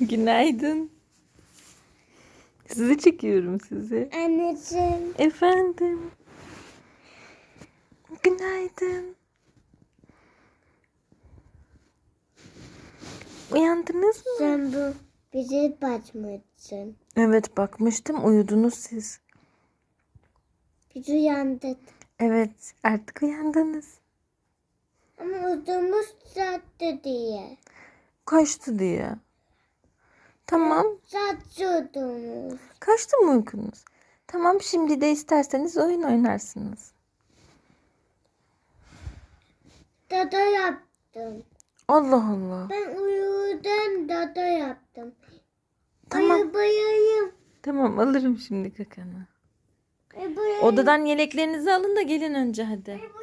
Günaydın. Sizi çekiyorum sizi. Anneciğim. Efendim. Günaydın. Uyandınız mı? Sen bu bize bakmışsın. Evet bakmıştım uyudunuz siz. Biz uyandık. Evet artık uyandınız. Ama uyuduğumuz saatte diye. Kaçtı diye. Tamam. Uyuduğumuz. Kaçtı mı uykunuz? Tamam şimdi de isterseniz oyun oynarsınız. Dada yaptım. Allah Allah. Ben uyudan dada yaptım. Tamam. Bayayım. Tamam alırım şimdi kakanı. Bayayım. Odadan yeleklerinizi alın da gelin önce hadi. Uyu